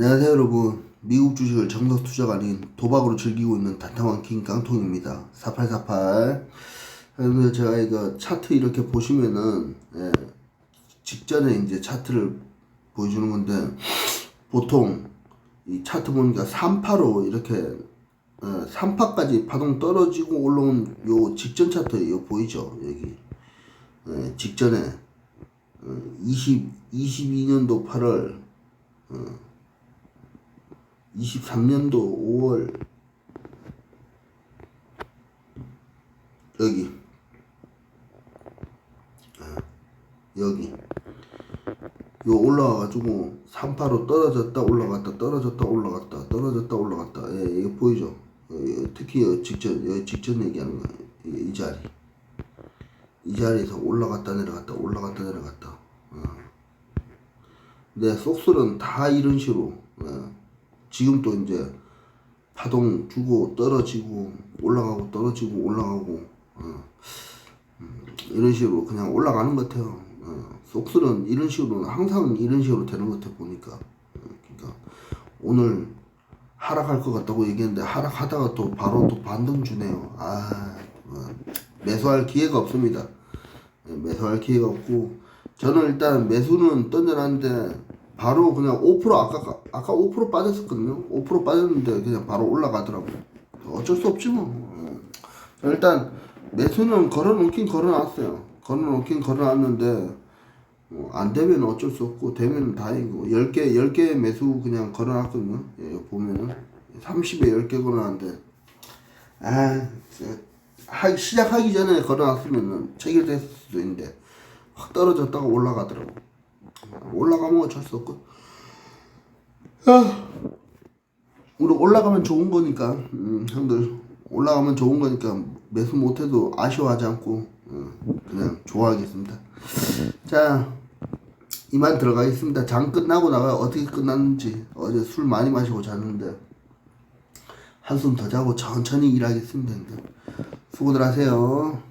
안녕하세요 여러분. 미국 주식을 정석 투자가 아닌 도박으로 즐기고 있는 단타왕 킹 깡통입니다. 4848 그래서 제가 이거 차트 이렇게 보시면은 예, 직전에 이제 차트를 보여주는 건데 보통 이 차트 보니까 3파로 이렇게 어, 3파까지 파동 떨어지고 올라온 요 직전 차트 이거 보이죠? 여기. 예, 직전에 어, 20, 22년도 8월 23년도 5월. 여기. 아, 여기. 요 올라와가지고 3파로 떨어졌다 올라갔다 떨어졌다 올라갔다 떨어졌다 올라갔다. 예, 이거 보이죠? 어, 어, 특히 요 직전 요 직전 얘기하는 거예요. 이, 이 자리. 이 자리에서 올라갔다 내려갔다 올라갔다 내려갔다. 어. 내 속설은 다 이런 식으로 어. 지금 또 이제 파동 주고 떨어지고 올라가고 떨어지고 올라가고 어. 음, 이런 식으로 그냥 올라가는 것 같아요. 어. 속설은 이런 식으로 항상 이런 식으로 되는 것 같아 보니까 어, 그러니까 오늘 하락할 것 같다고 얘기했는데 하락하다가 또 바로 또 반등 주네요. 아 어, 매수할 기회가 없습니다. 예, 매수할 기회가 없고 저는 일단 매수는 던져놨는데 바로 그냥 5% 아까 아까 5% 빠졌었거든요. 5% 빠졌는데 그냥 바로 올라가더라고요. 어쩔 수 없지 뭐. 어. 일단 매수는 걸어놓긴 걸어놨어요. 걸어놓긴 걸어놨는데 어, 안 되면 어쩔 수 없고 되면 다행이고 10개 10개 매수 그냥 걸어놨거든요. 예, 보면은 30에 10개 걸어놨는데 아 하, 시작하기 전에 걸어놨으면은 체결됐을 수도 있는데 확 떨어졌다가 올라가더라고. 올라가면 어쩔 수 없고. 아, 우리 올라가면 좋은 거니까, 음, 형들 올라가면 좋은 거니까 매수 못해도 아쉬워하지 않고 어, 그냥 좋아하겠습니다. 자, 이만 들어가겠습니다. 장 끝나고 나가 어떻게 끝났는지 어제 술 많이 마시고 잤는데 한숨 더 자고 천천히 일하겠습니다. 수고들 하세요.